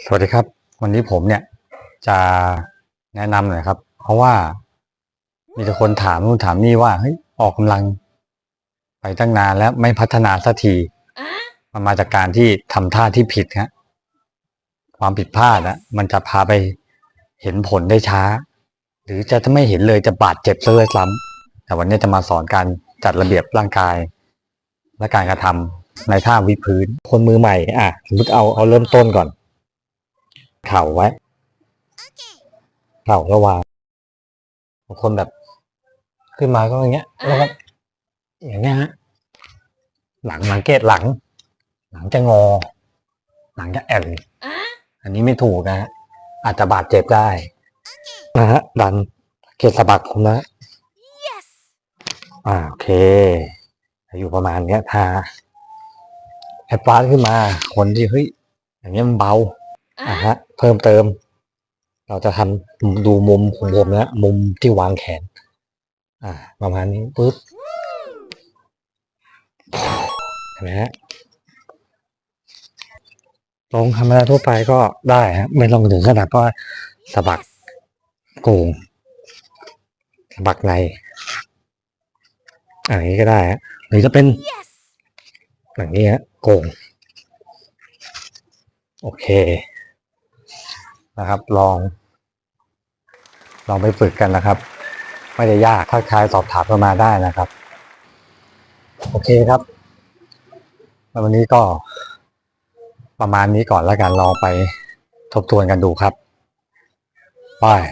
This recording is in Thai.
สวัสดีครับ วันนี้ผมเนี่ยจะแนะนำหน่อยครับ เพราะว่ามีแต่คนถามนู่นถามนี่ว่าเฮ้ยออกกำลัง ไปตั้งนานแล้วไม่พัฒนาสักทีมันมาจากการที่ทำท่าที่ผิดฮะความผิดพลาดนะมันจะพาไปเห็นผลได้ช้า หรือจะไม่เห็นเลยจะบาดเจ็บซะเลยซ้ำแต่วันนี้จะมาสอนการจัดระเบียบร่างกาย และการกระทำในท่าวิพื้นคนมือใหม่อะสมมติเอาเอาเริ่มต้นก่อน เข่าไว้เข่าก็วางบางคนแบบ ขึ้นมาก็อย่างเงี้ย แล้วก็อย่างเงี้ยฮะหลังสังเกตหลัง หลังจะงอ หลังจะแอนอันนี้ไม่ถูกนะฮะอาจจะบาดเจ็บได้นะฮะดันเกตสะบักผมนะ Yes! อ่าโอเค อยู่ประมาณเนี้ยทาแอดวานขึ้นมา คนที่เฮ้ยอย่างเงี้ยมันเบา อะฮะ เพิ่มเติม เราจะทำดูมุมของผมนะมุมที่วางแขน อ่า ประมาณนี้ปุ๊บเห็นไหมฮะลงธรรมดาทั่วไปก็ได้ฮะไม่ต้องถึงขนาดว่าสะบักโกงสะบักในอย่างนี้ก็ได้ฮะหรือจะเป็นอย่างนี้ฮะโกง โอเค นะครับ ลอง ลองไปฝึกกันนะครับ ไม่ได้ยากทักทายสอบถามเข้ามาได้นะครับ โอเคครับววันนี้ก็ประมาณนี้ก่อนแล้วกันลองไปทบทวนกันดูครับบาย